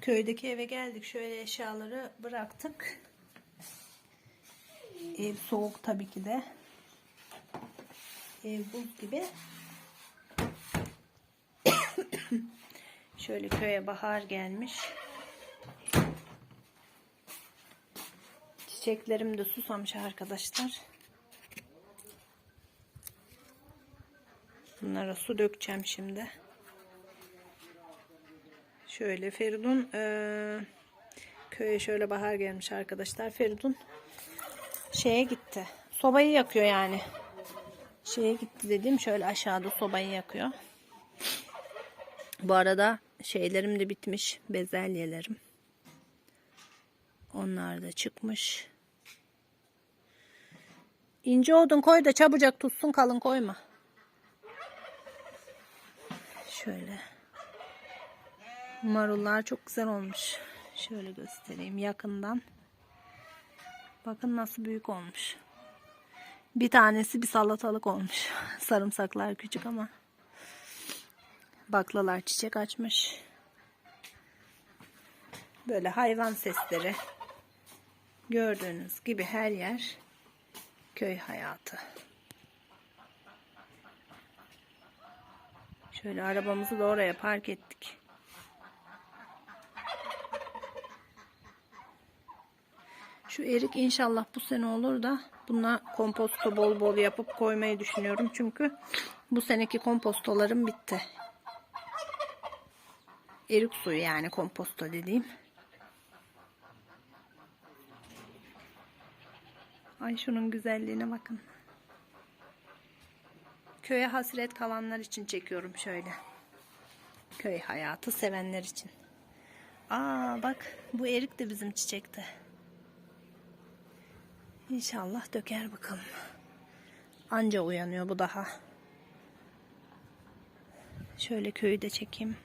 Köydeki eve geldik. Şöyle eşyaları bıraktık. Ev soğuk tabii ki de. Ev buz gibi. Şöyle köye bahar gelmiş. Çiçeklerim de susamış arkadaşlar. Bunlara su dökeceğim şimdi. Şöyle Feridun eee, köye şöyle bahar gelmiş arkadaşlar. Feridun şeye gitti. Sobayı yakıyor yani. Şeye gitti dediğim şöyle aşağıda sobayı yakıyor. Bu arada şeylerim de bitmiş. Bezelyelerim. Onlar da çıkmış. İnce odun koy da çabucak tutsun kalın koyma. Şöyle. Marullar çok güzel olmuş. Şöyle göstereyim yakından. Bakın nasıl büyük olmuş. Bir tanesi bir salatalık olmuş. Sarımsaklar küçük ama. Baklalar çiçek açmış. Böyle hayvan sesleri. Gördüğünüz gibi her yer köy hayatı. Şöyle arabamızı da oraya park ettik. Şu erik inşallah bu sene olur da buna komposto bol bol yapıp koymayı düşünüyorum. Çünkü bu seneki kompostolarım bitti. Erik suyu yani komposto dediğim. Ay şunun güzelliğine bakın. Köye hasret kalanlar için çekiyorum şöyle. Köy hayatı sevenler için. Aa bak bu erik de bizim çiçekte. İnşallah döker bakalım. Anca uyanıyor bu daha. Şöyle köyü de çekeyim.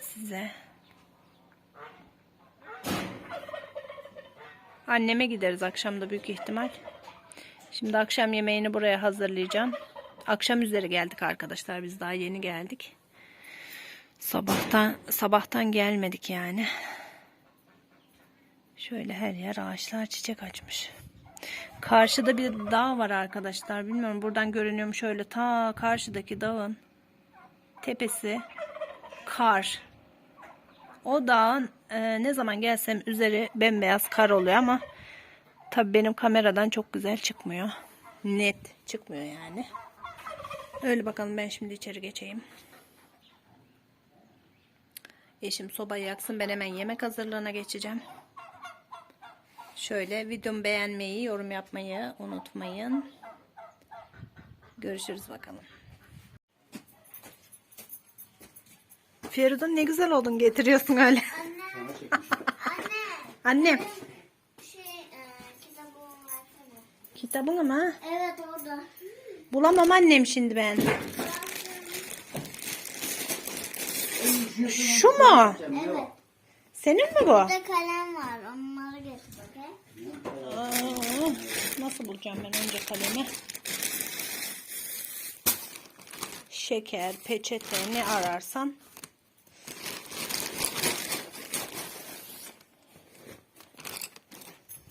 Size. Anneme gideriz akşamda büyük ihtimal. Şimdi akşam yemeğini buraya hazırlayacağım. Akşam üzeri geldik arkadaşlar. Biz daha yeni geldik. Sabahtan sabahtan gelmedik yani. Şöyle her yer ağaçlar çiçek açmış. Karşıda bir dağ var arkadaşlar. Bilmiyorum buradan görünüyor mu şöyle ta karşıdaki dağın tepesi kar. O dağın e, ne zaman gelsem üzeri bembeyaz kar oluyor ama tabii benim kameradan çok güzel çıkmıyor. Net çıkmıyor yani. Öyle bakalım ben şimdi içeri geçeyim. Eşim sobayı yaksın ben hemen yemek hazırlığına geçeceğim. Şöyle videomu beğenmeyi, yorum yapmayı unutmayın. Görüşürüz bakalım. Feridun ne güzel oldun getiriyorsun öyle. Annem. Şey, e, kitabımı versene. Kitabın ama Evet orada. bulamam annem şimdi ben. Şu mu? Evet. Senin mi bu? Burada kalem var. Bakayım. Aa, nasıl bulacağım ben önce kalemi? Şeker, peçete ne ararsan.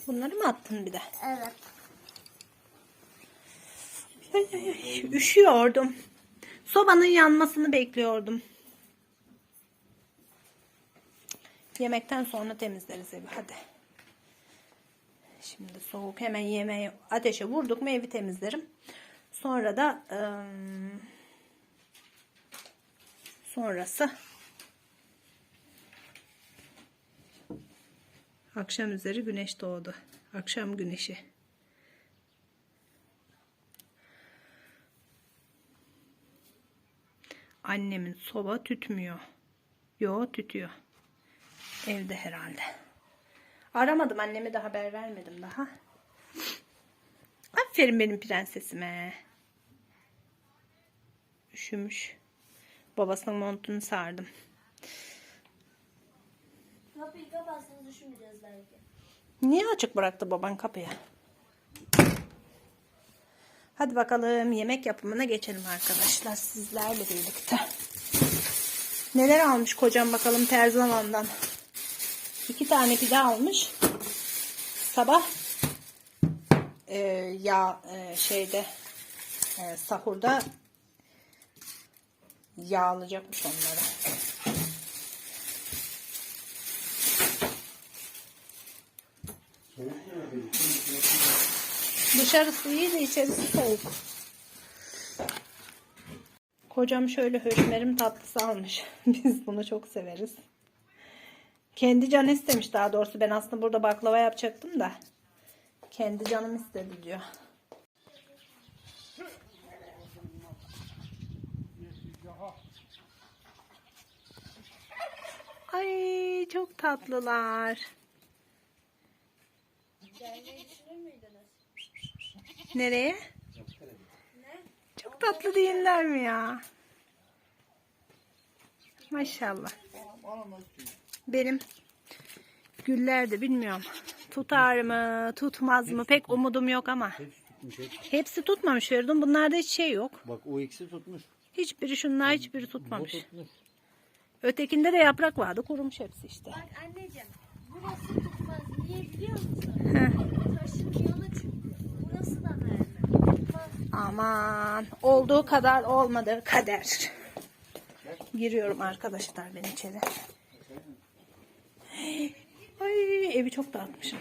Bunları mı attın bir de? Evet. Üşüyordum. Sobanın yanmasını bekliyordum. Yemekten sonra temizleriz evi hadi. Şimdi soğuk hemen yemeği ateşe vurduk mu evi temizlerim. Sonra da ıı, sonrası akşam üzeri güneş doğdu. Akşam güneşi. Annemin soba tütmüyor. Yo tütüyor. Evde herhalde. Aramadım anneme de haber vermedim daha. Aferin benim prensesime. Üşümüş. Babasının montunu sardım. Kapıyı kapatsanız düşünmeyeceğiz belki. Niye açık bıraktı baban kapıyı? Hadi bakalım yemek yapımına geçelim arkadaşlar sizlerle birlikte. Neler almış kocam bakalım Terzalan'dan. İki tane pide almış. Sabah e, ya e, şeyde e, sahurda yağlayacakmış onları. Dışarısı iyi de içerisi soğuk. Kocam şöyle höşmerim tatlısı almış. Biz bunu çok severiz. Kendi canı istemiş daha doğrusu. Ben aslında burada baklava yapacaktım da. Kendi canım istedi diyor. Ay çok tatlılar. Nereye? Çok tatlı değiller mi ya? Maşallah. Benim güller de bilmiyorum. Tutar mı, tutmaz mı pek umudum yok ama. Tutmuş hep. Hepsi tutmamış Feridun. Bunlarda hiç şey yok. Bak o ikisi tutmuş. Hiçbiri şunlar hiçbiri Bu tutmamış. tutmuş. Ötekinde de yaprak vardı. Kurumuş hepsi işte. Bak anneciğim burası tutmaz. Niye biliyor musun? Heh. Taşınmalı çünkü. Burası da mermer. Aman olduğu kadar olmadı kader. Giriyorum arkadaşlar ben içeri. Ay evi çok dağıtmışım.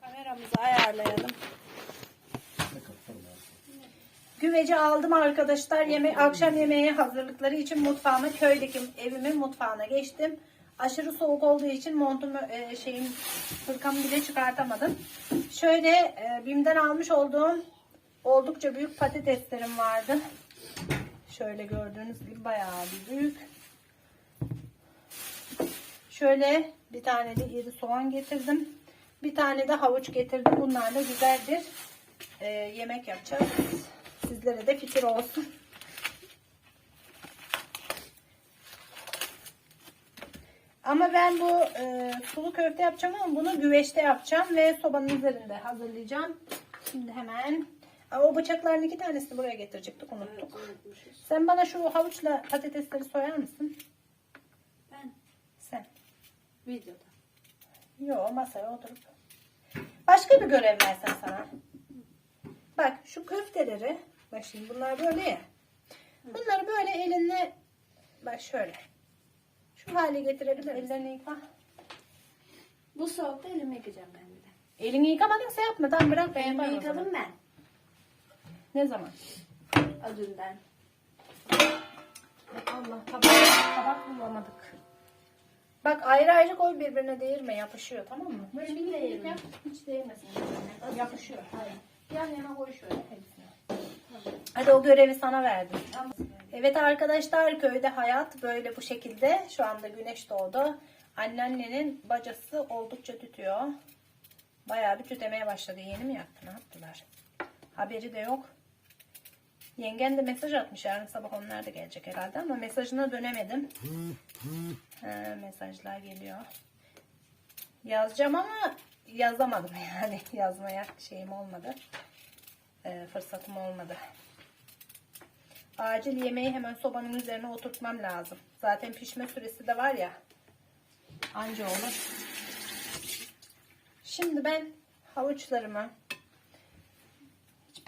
Kameramızı ayarlayalım. Güveci aldım arkadaşlar. Yeme akşam yemeği hazırlıkları için mutfağıma köydeki evimin mutfağına geçtim. Aşırı soğuk olduğu için montumu e, şeyim hırkamı bile çıkartamadım. Şöyle e, Bim'den almış olduğum oldukça büyük patateslerim vardı. Şöyle gördüğünüz gibi bayağı bir büyük. Şöyle bir tane de iri soğan getirdim. Bir tane de havuç getirdim. Bunlarla güzel bir e, yemek yapacağız. Sizlere de fikir olsun. Ama ben bu e, sulu köfte yapacağım ama bunu güveçte yapacağım ve sobanın üzerinde hazırlayacağım. Şimdi hemen Aa, o bıçakların iki tanesini buraya getirecektik unuttuk. Sen bana şu havuçla patatesleri soyar mısın? Ben Sen. videoda. Yo masaya oturup. Başka bir görev versen sana. Bak şu köfteleri. Bak şimdi bunlar böyle ya. Bunları böyle elinle bak şöyle. Şu hale getirebilir. Ellerini yıka. Bu soğukta elimi yıkayacağım ben bir de. Elini yıkamadıysa yapma. Tamam bırak ben Elimi yaparım o zaman. yıkadım ben. Ne zaman? Adünden. Allah tabak, tabak bulamadık. Bak ayrı ayrı koy birbirine değirme yapışıyor tamam mı? Böyle Hiç bir değirme. yap hiç değmesin. birbirine. Yapışıyor. Hayır. Yan yana koy şöyle hepsini. Hadi o görevi sana verdim. Evet arkadaşlar köyde hayat böyle bu şekilde. Şu anda güneş doğdu. Anneannenin bacası oldukça tütüyor. Bayağı bir tütemeye başladı. Yeni mi yaktı? Ne yaptılar? Haberi de yok. Yengen de mesaj atmış. Yarın sabah onlar da gelecek herhalde ama mesajına dönemedim. Ha, mesajlar geliyor. Yazacağım ama yazamadım yani. Yazmaya şeyim olmadı. Ee, fırsatım olmadı. Acil yemeği hemen sobanın üzerine oturtmam lazım. Zaten pişme süresi de var ya. Anca olur. Şimdi ben havuçlarımı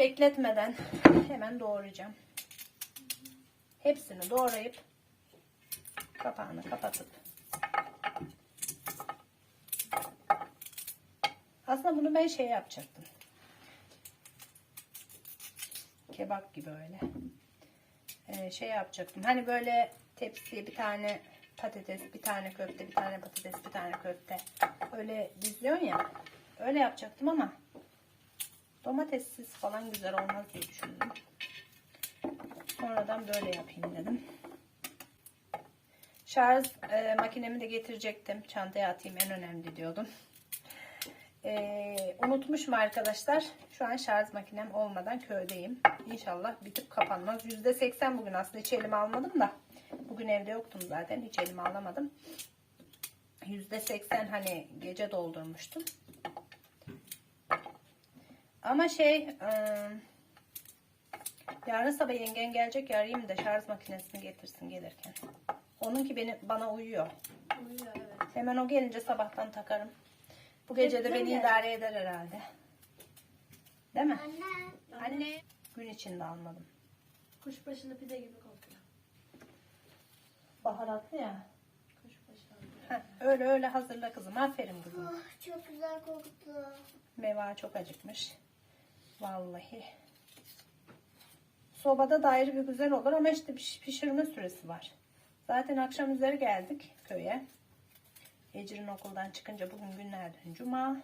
bekletmeden hemen doğrayacağım. Hepsini doğrayıp kapağını kapatıp aslında bunu ben şey yapacaktım. Kebap gibi öyle. Ee, şey yapacaktım. Hani böyle tepsiye bir tane patates, bir tane köfte, bir tane patates, bir tane köfte. Öyle diziyorsun ya. Öyle yapacaktım ama domatessiz falan güzel olmaz diye düşündüm. Sonradan böyle yapayım dedim. Şarj e, makinemi de getirecektim. Çantaya atayım en önemli diyordum. E, unutmuşum arkadaşlar. Şu an şarj makinem olmadan köydeyim. İnşallah bitip kapanmaz. %80 bugün aslında hiç elime almadım da. Bugün evde yoktum zaten. Hiç elime alamadım. %80 hani gece doldurmuştum. Ama şey e, Yarın sabah yengen gelecek ya arayayım da şarj makinesini getirsin gelirken. Onunki beni, bana uyuyor. Uyuyor evet. Hemen o gelince sabahtan takarım. Bu gece de beni mi? idare eder herhalde. Değil mi? Anne. Anne. Gün içinde almadım. Kuşbaşılı pide gibi kokuyor. Baharatlı ya. Kuşbaşılı. Heh, öyle öyle hazırla kızım. Aferin kızım. Oh, çok güzel koktu. Meva çok acıkmış. Vallahi. Sobada da ayrı bir güzel olur ama işte piş- pişirme süresi var. Zaten akşam üzeri geldik köye. Ecrin okuldan çıkınca bugün günlerden cuma.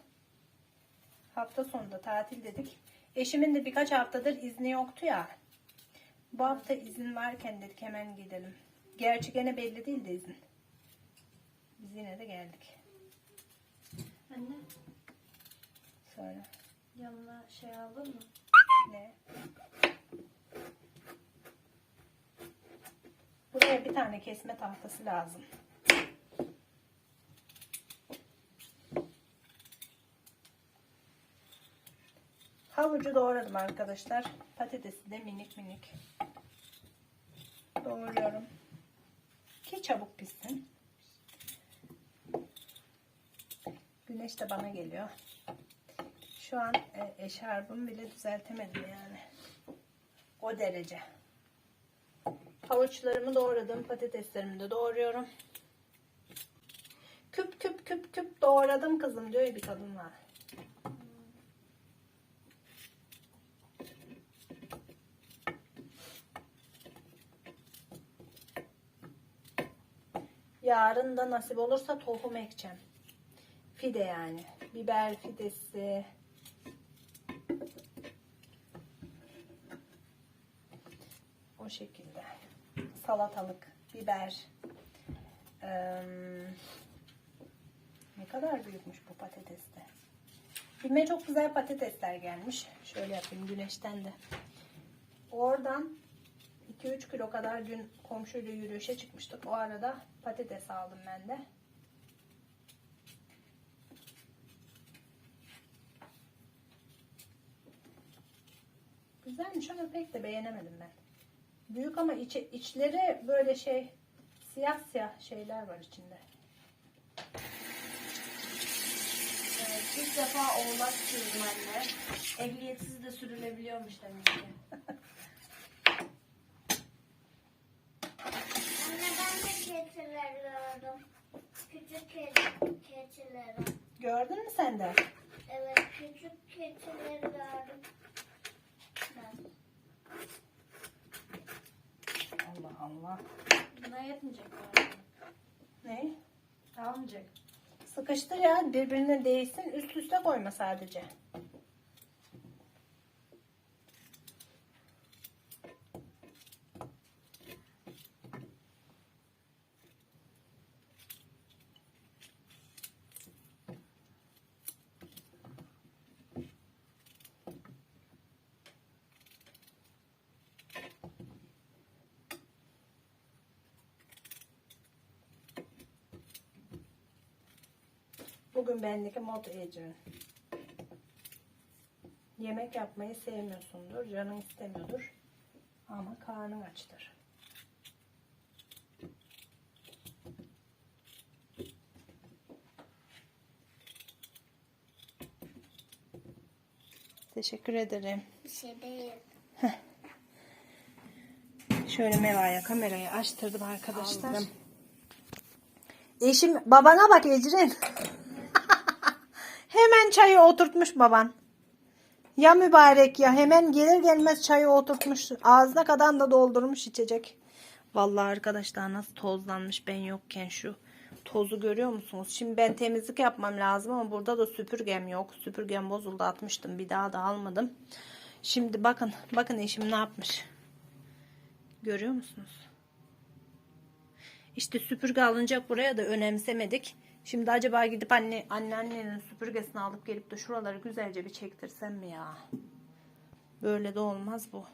Hafta sonu da tatil dedik. Eşimin de birkaç haftadır izni yoktu ya. Bu hafta izin varken dedik hemen gidelim. Gerçi gene belli değil de izin. Biz yine de geldik. Anne Sonra yanına şey aldın mı? ne? Buraya bir tane kesme tahtası lazım. Havucu doğradım arkadaşlar. Patatesi de minik minik doğruyorum. Ki çabuk pişsin. Güneş de bana geliyor. Şu an e, eşarbımı bile düzeltemedim yani. O derece. Havuçlarımı doğradım. Patateslerimi de doğruyorum. Küp küp küp küp doğradım kızım diyor bir kadın var. Yarın da nasip olursa tohum ekeceğim. Fide yani. Biber fidesi. O şekilde. Salatalık, biber. Eee, ne kadar büyükmüş bu patates de. Bilme çok güzel patatesler gelmiş. Şöyle yapayım güneşten de. Oradan 2-3 kilo kadar dün komşuyla yürüyüşe çıkmıştık. O arada patates aldım ben de. Güzelmiş ama pek de beğenemedim ben. Büyük ama içi, içleri böyle şey siyah siyah şeyler var içinde. Evet, ilk defa oğlak sürdüm anne. Ehliyetsiz de sürülebiliyormuş demek ki. Anne ben de keçiler gördüm. Küçük ke- keçileri. Gördün mü sen de? Evet küçük keçileri gördüm. Ben. Allah Allah. Buna yetmeyecek? Ne? Almayacak. Sıkıştır ya birbirine değsin üst üste koyma sadece. Bugün bendeki mod Ecrin. Yemek yapmayı sevmiyorsundur, canın istemiyordur. Ama karnın açtır. Teşekkür ederim. Bir şey değil. Şöyle Meva'ya kamerayı açtırdım arkadaşlar. Eşim babana bak Ecrin. Hemen çayı oturtmuş baban. Ya mübarek ya hemen gelir gelmez çayı oturtmuş. Ağzına kadar da doldurmuş içecek. Vallahi arkadaşlar nasıl tozlanmış ben yokken şu tozu görüyor musunuz? Şimdi ben temizlik yapmam lazım ama burada da süpürgem yok. Süpürgem bozuldu atmıştım bir daha da almadım. Şimdi bakın bakın eşim ne yapmış. Görüyor musunuz? İşte süpürge alınacak buraya da önemsemedik. Şimdi acaba gidip anne anneannenin süpürgesini alıp gelip de şuraları güzelce bir çektirsem mi ya? Böyle de olmaz bu.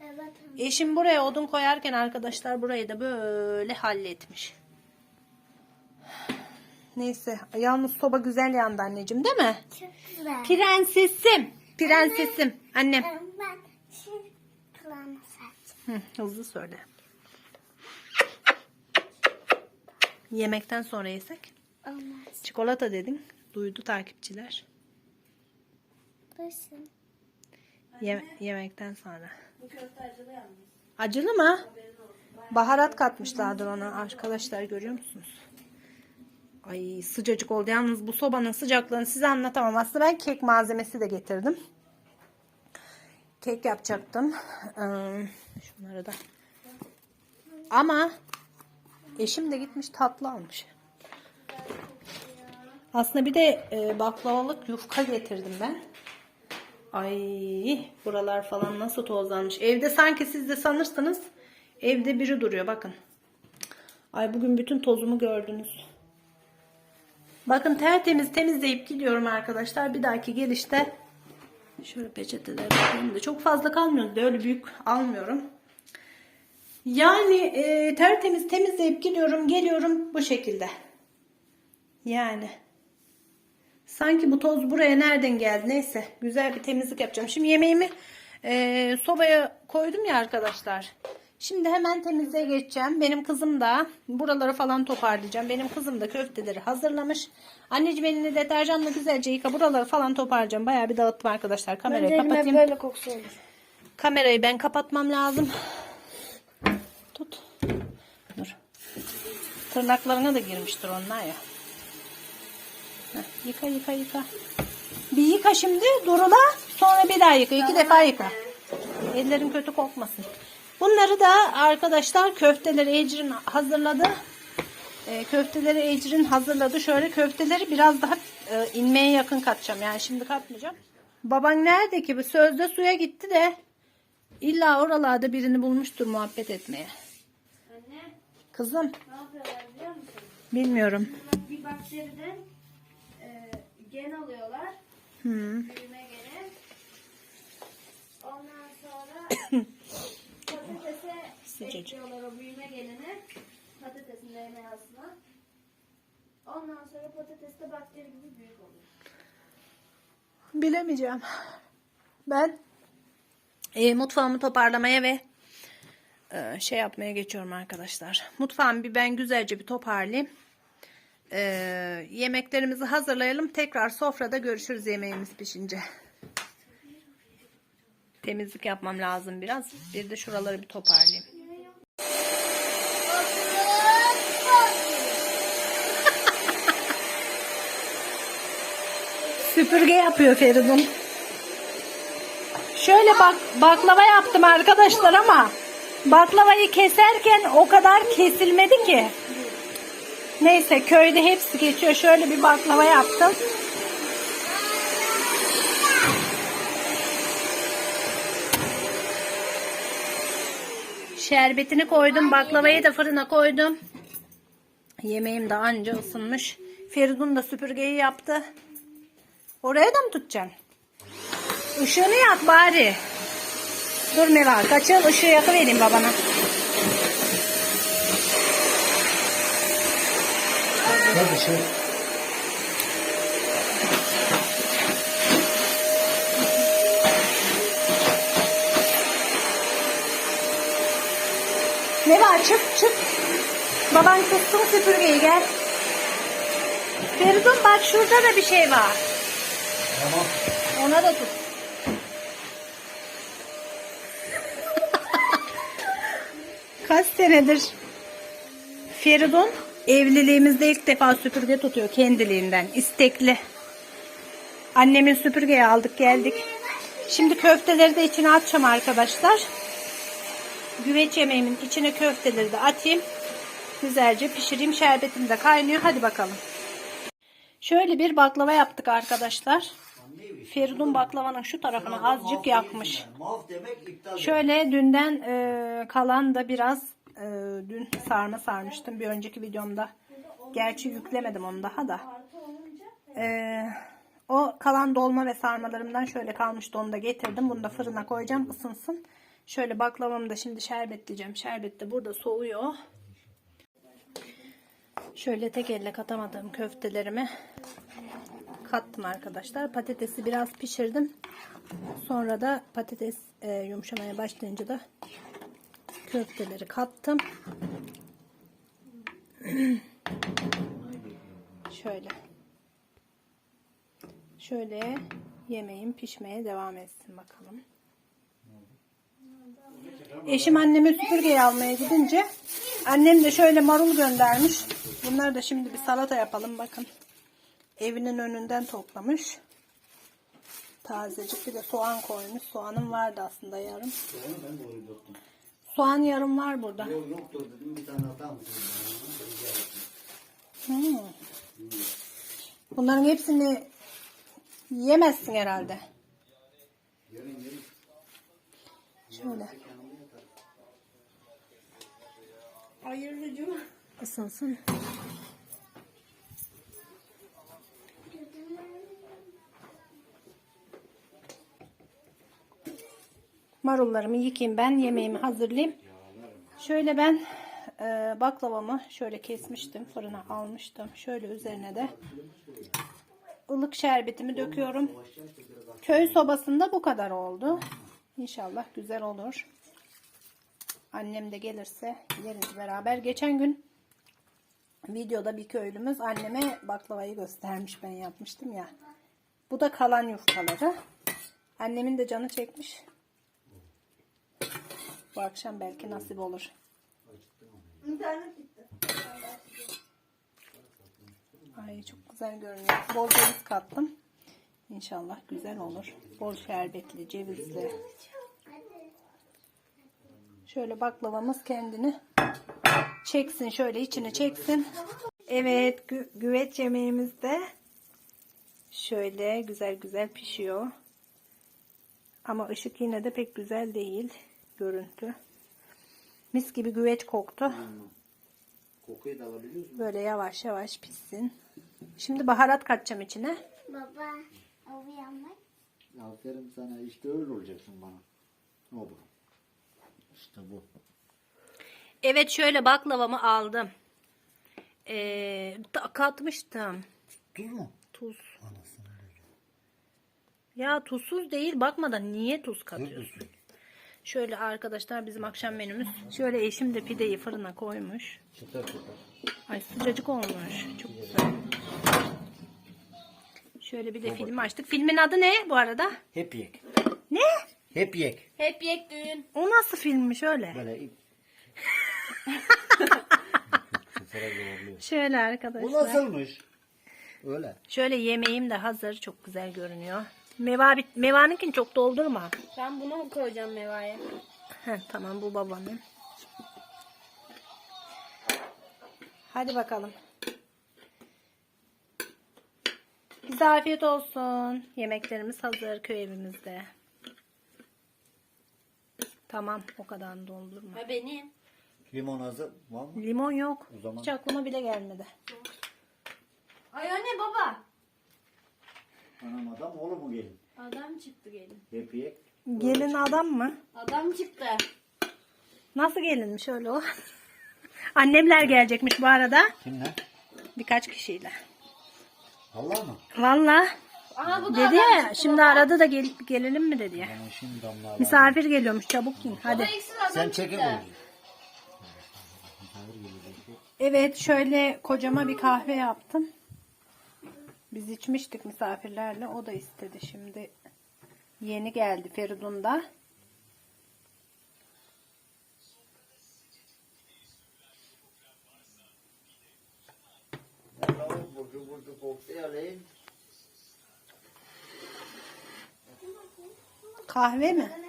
Evet. Eşim buraya odun koyarken arkadaşlar burayı da böyle halletmiş. Neyse yalnız soba güzel yandı anneciğim değil mi? Çok güzel. Prensesim. Prensesim. Annem. Ben şimdi. Hı, hızlı söyle. Yemekten sonra yesek. Olmaz. Çikolata dedin. Duydu takipçiler. Duysun. Ye- yemekten sonra. Bu köfte acılı yalnız. Acılı mı? Baharat katmışlardır ona arkadaşlar görüyor musunuz? Ay sıcacık oldu. Yalnız bu sobanın sıcaklığını size anlatamam. Aslında ben kek malzemesi de getirdim. Kek yapacaktım. Ee, şunları da. Ama eşim de gitmiş tatlı almış. Aslında bir de e, baklavalık yufka getirdim ben. Ay buralar falan nasıl tozlanmış. Evde sanki siz de sanırsınız evde biri duruyor bakın. Ay bugün bütün tozumu gördünüz. Bakın tertemiz temizleyip gidiyorum arkadaşlar. Bir dahaki gelişte şöyle peçeteler koyayım da çok fazla kalmıyor. Öyle büyük almıyorum. Yani e, tertemiz temizleyip gidiyorum geliyorum bu şekilde. Yani. Sanki bu toz buraya nereden geldi? Neyse güzel bir temizlik yapacağım. Şimdi yemeğimi e, sobaya koydum ya arkadaşlar. Şimdi hemen temizliğe geçeceğim. Benim kızım da buraları falan toparlayacağım. Benim kızım da köfteleri hazırlamış. Anneciğim elini deterjanla güzelce yıka. Buraları falan toparlayacağım. Bayağı bir dağıttım arkadaşlar. Kamerayı kapatayım. böyle kokusu olur. Kamerayı ben kapatmam lazım. Tut. Dur. Tırnaklarına da girmiştir onlar ya. Heh, yıka yıka yıka. Bir yıka şimdi durula. Sonra bir daha yıka. iki defa yıka. Ellerin kötü kokmasın. Bunları da arkadaşlar köfteleri Ecrin hazırladı. E, köfteleri Ecrin hazırladı. Şöyle köfteleri biraz daha e, inmeye yakın katacağım. Yani şimdi katmayacağım. Baban nerede ki? Bu sözde suya gitti de illa oralarda birini bulmuştur muhabbet etmeye. Anne Kızım ne yapıyorlar biliyor musun? bilmiyorum. Bir bakteriden e, gen alıyorlar. Hı. Büyüme geni. Ondan sonra patatese Sıcacık. ekliyorlar o büyüme genini. Patatesin DNA'sına. Ondan sonra patates de bakteri gibi büyük oluyor. Bilemeyeceğim. Ben e, mutfağımı toparlamaya ve e, şey yapmaya geçiyorum arkadaşlar. Mutfağımı bir ben güzelce bir toparlayayım. E, yemeklerimizi hazırlayalım. Tekrar sofrada görüşürüz yemeğimiz pişince. Temizlik yapmam lazım biraz. Bir de şuraları bir toparlayayım. Süpürge yapıyor Feridun. Şöyle bak baklava yaptım arkadaşlar ama baklavayı keserken o kadar kesilmedi ki. Neyse köyde hepsi geçiyor. Şöyle bir baklava yaptım. Şerbetini koydum. Baklavayı da fırına koydum. Yemeğim de anca ısınmış. Feridun da süpürgeyi yaptı. Oraya da mı tutacaksın? Işığını yak bari. Dur Meva kaçıl ışığı yakıvereyim babana. Hadi şey. Meva çık çık. Baban tutsun süpürgeyi gel. Feridun bak şurada da bir şey var. Tamam. Ona da tut. Kaç senedir Feridun evliliğimizde ilk defa süpürge tutuyor kendiliğinden. istekli. Annemin süpürgeyi aldık geldik. Şimdi köfteleri de içine atacağım arkadaşlar. Güveç yemeğimin içine köfteleri de atayım. Güzelce pişireyim. Şerbetim de kaynıyor. Hadi bakalım. Şöyle bir baklava yaptık arkadaşlar. Feridun baklavanın şu tarafını azıcık yakmış. Şöyle dünden e, kalan da biraz e, dün sarma sarmıştım bir önceki videomda. Gerçi yüklemedim onu daha da. E, o kalan dolma ve sarmalarımdan şöyle kalmıştı onu da getirdim. Bunu da fırına koyacağım ısınsın. Şöyle baklavamı da şimdi şerbetleyeceğim. Şerbet de burada soğuyor. Şöyle tek elle katamadığım köftelerimi kattım arkadaşlar. Patatesi biraz pişirdim. Sonra da patates e, yumuşamaya başlayınca da köfteleri kattım. Şöyle. Şöyle yemeğim pişmeye devam etsin bakalım. Eşim anneme süpürgeyi almaya gidince annem de şöyle marul göndermiş. Bunları da şimdi bir salata yapalım bakın. Evinin önünden toplamış. Tazecik bir de soğan koymuş. Soğanım vardı aslında yarım. Onu ben de oraya. Soğan yarım var burada. Yok yoktur dedim bir tane atar mısın? Hmm. Bunların hepsini yemezsin herhalde. Yerin yerin. Şöyle Hayırlıcım. ısınsın. Marullarımı yıkayayım ben yemeğimi hazırlayayım. Şöyle ben e, baklavamı şöyle kesmiştim fırına almıştım. Şöyle üzerine de ılık şerbetimi döküyorum. Köy sobasında bu kadar oldu. İnşallah güzel olur. Annem de gelirse yeriz beraber. Geçen gün videoda bir köylümüz anneme baklavayı göstermiş ben yapmıştım ya. Bu da kalan yufkaları. Annemin de canı çekmiş. Bu akşam belki nasip olur. İnternet gitti. Ay çok güzel görünüyor. Bol ceviz kattım. İnşallah güzel olur. Bol şerbetli, cevizli. Şöyle baklavamız kendini çeksin. Şöyle içine çeksin. Evet gü- güveç yemeğimiz de şöyle güzel güzel pişiyor. Ama ışık yine de pek güzel değil görüntü. Mis gibi güveç koktu. Kokuyu da alabiliyor musun? Böyle yavaş yavaş pişsin. Şimdi baharat katacağım içine. Baba, o uyanmak. Aferin sana işte öyle olacaksın bana. O bu. İşte bu. Evet şöyle baklavamı aldım. Ee, katmıştım. Tuz mu? Tuz. Anasını Ya tuzsuz değil bakmadan niye tuz katıyorsun? Şöyle arkadaşlar bizim akşam menümüz. Şöyle eşim de pideyi fırına koymuş. Çıtır çıtır. Ay sıcacık olmuş. Çok güzel. Şöyle bir de film açtık. Filmin adı ne bu arada? Hep yek. Ne? Hep yek. Hep yek düğün. O nasıl filmmiş öyle? Böyle ip. Şöyle Bu arkadaşlar. nasılmış? Öyle. Şöyle yemeğim de hazır. Çok güzel görünüyor. Meva bit Meva'nınkini çok doldurma. Ben bunu mu koyacağım mevaya? Heh, tamam bu babanın. Hadi bakalım. Bize afiyet olsun. Yemeklerimiz hazır köy evimizde. Tamam o kadar doldurma. Ve benim. Limon hazır var mı? Limon yok. O zaman- Hiç aklıma bile gelmedi. Ay anne baba. Anam adam oğlu mu gelin? Adam çıktı gelin. Hep yek. Gelin adam mı? Adam çıktı. Nasıl gelinmiş öyle o? Annemler gelecekmiş bu arada. Kimle? Birkaç kişiyle. Allah mı? Valla Aha bu da dedi adam ya çıktı şimdi baba. aradı da gel, gelelim mi dedi ya. Yani şimdi damla Misafir geliyormuş çabuk yiyin hadi. Adam Sen çıktı. olur. Evet şöyle kocama bir kahve yaptım. Biz içmiştik misafirlerle o da istedi şimdi. Yeni geldi Feridun da. Kahve mi?